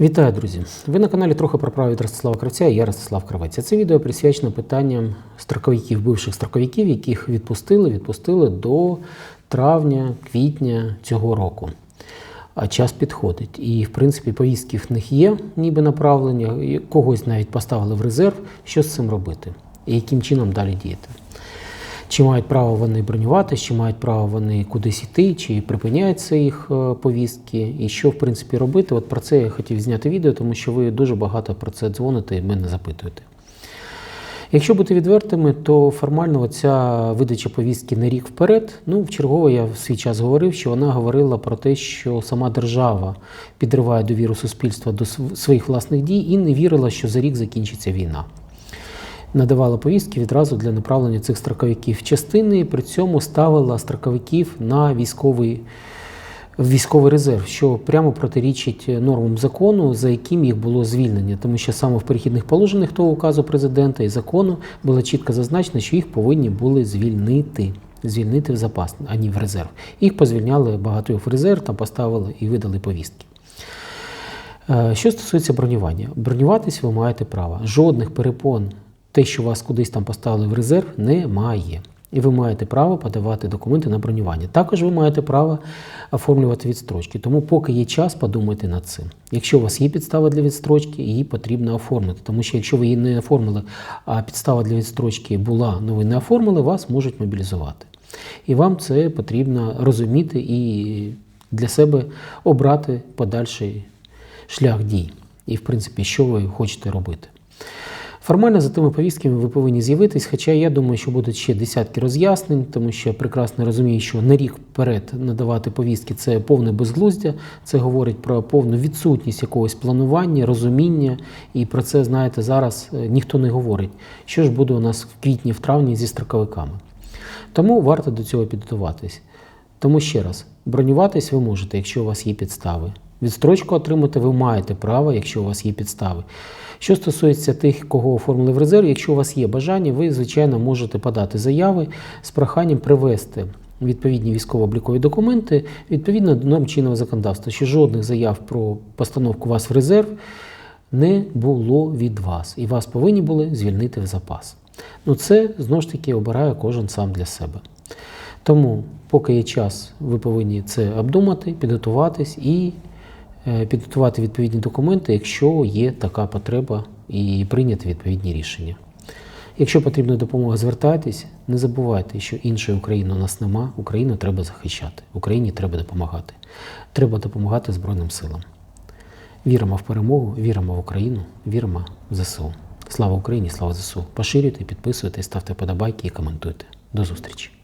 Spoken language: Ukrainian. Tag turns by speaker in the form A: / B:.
A: Вітаю, друзі! Ви на каналі трохи про право від Ростислава Кравця і я Ростислав Кравець. Це відео присвячено питанням строковиків, бивших строковиків, яких відпустили, відпустили до травня, квітня цього року. А час підходить. І, в принципі, повістки в них є, ніби направлення, когось навіть поставили в резерв. Що з цим робити? І яким чином далі діяти? Чи мають право вони бронюватися, чи мають право вони кудись йти, чи припиняються їх е, повістки, і що в принципі робити? От про це я хотів зняти відео, тому що ви дуже багато про це дзвоните і мене запитуєте. Якщо бути відвертими, то формально ця видача повістки на рік вперед. Ну, в чергове я в свій час говорив, що вона говорила про те, що сама держава підриває довіру суспільства до своїх власних дій і не вірила, що за рік закінчиться війна надавала повістки відразу для направлення цих строковиків частини, при цьому ставила строковиків на військовий. Військовий резерв, що прямо протирічить нормам закону, за яким їх було звільнення, тому що саме в перехідних положеннях того указу президента і закону було чітко зазначено, що їх повинні були звільнити, звільнити в запас, а не в резерв. Їх позвільняли багатьох в резерв, там поставили і видали повістки. Е, Що стосується бронювання, бронюватись ви маєте право. Жодних перепон, те, що вас кудись там поставили в резерв, немає. І ви маєте право подавати документи на бронювання. Також ви маєте право оформлювати відстрочки. Тому, поки є час, подумайте над цим. Якщо у вас є підстава для відстрочки, її потрібно оформити. Тому що якщо ви її не оформили, а підстава для відстрочки була, але ви не оформили, вас можуть мобілізувати. І вам це потрібно розуміти і для себе обрати подальший шлях дій. І, в принципі, що ви хочете робити. Формально за тими повістками ви повинні з'явитись, хоча я думаю, що будуть ще десятки роз'яснень, тому що я прекрасно розумію, що на рік вперед надавати повістки це повне безглуздя, це говорить про повну відсутність якогось планування, розуміння, і про це, знаєте, зараз е, ніхто не говорить. Що ж буде у нас в квітні, в травні зі строковиками. Тому варто до цього підготуватись. Тому ще раз, бронюватись ви можете, якщо у вас є підстави. Відстрочку отримати ви маєте право, якщо у вас є підстави. Що стосується тих, кого оформили в резерв, якщо у вас є бажання, ви, звичайно, можете подати заяви з проханням привести відповідні військово-облікові документи відповідно до норм чинного законодавства, що жодних заяв про постановку вас в резерв не було від вас, і вас повинні були звільнити в запас. Ну це знову ж таки обирає кожен сам для себе. Тому, поки є час, ви повинні це обдумати, підготуватись і підготувати відповідні документи, якщо є така потреба, і прийняти відповідні рішення. Якщо потрібна допомога, звертайтесь. Не забувайте, що іншої України у нас нема. Україну треба захищати. Україні треба допомагати. Треба допомагати Збройним силам. Віримо в перемогу, віримо в Україну, віримо в ЗСУ. Слава Україні, слава ЗСУ. Поширюйте, підписуйтесь, ставте подобайки і коментуйте. До зустрічі!